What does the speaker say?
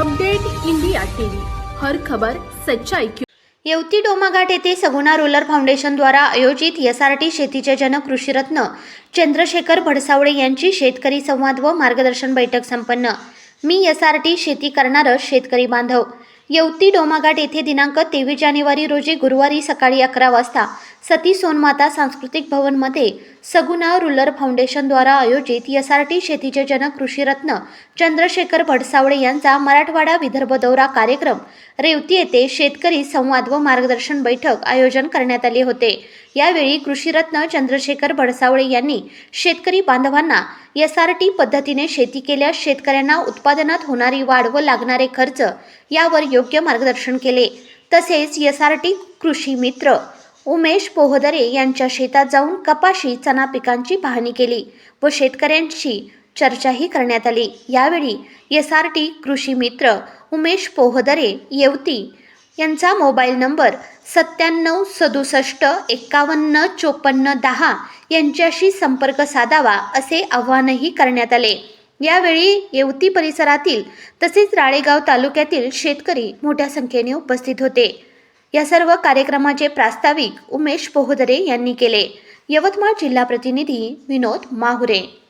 Update India TV. हर खबर सच्चाई की येवती डोमाघाट येथे सगुणा रोलर फाउंडेशनद्वारा आयोजित येस आर टी शेतीचे जनक कृषीरत्न चंद्रशेखर भडसावळे यांची शेतकरी संवाद व मार्गदर्शन बैठक संपन्न. मी यस आर टी शेती करणारं शेतकरी बांधव. येवती डोमाघाट येथे दिनांक तेवीस जानेवारी रोजी गुरुवारी सकाळी अकरा वाजता सती सोनमाता सांस्कृतिक भवनमध्ये सगुणा रुलर फाउंडेशनद्वारा आयोजित एसआरटी शेतीचे जनक कृषीरत्न चंद्रशेखर भडसावळे यांचा मराठवाडा विदर्भ दौरा कार्यक्रम रेवती येथे शेतकरी संवाद व मार्गदर्शन बैठक आयोजन करण्यात आले होते. यावेळी कृषीरत्न चंद्रशेखर भडसावळे यांनी शेतकरी बांधवांना एसआरटी पद्धतीने शेती केल्यास शेतकऱ्यांना उत्पादनात होणारी वाढ व लागणारे खर्च यावर योग्य मार्गदर्शन केले. तसेच एसआरटी कृषी मित्र उमेश पोहदरे यांच्या शेतात जाऊन कपाशी चना पिकांची पाहणी केली व शेतकऱ्यांशी चर्चाही करण्यात आली. यावेळी एस आर टी कृषी मित्र उमेश पोहदरे येवती यांचा मोबाईल नंबर सत्त्याण्णव सदुसष्ट एकावन्न चोपन्न दहा यांच्याशी संपर्क साधावा असे आवाहनही करण्यात आले. यावेळी येवती परिसरातील तसेच राळेगाव तालुक्यातील शेतकरी मोठ्या संख्येने उपस्थित होते. या सर्व कार्यक्रमाचे प्रास्ताविक उमेश पोहदरे यांनी केले. यवतमाळ जिल्हा प्रतिनिधी विनोद माहुरे.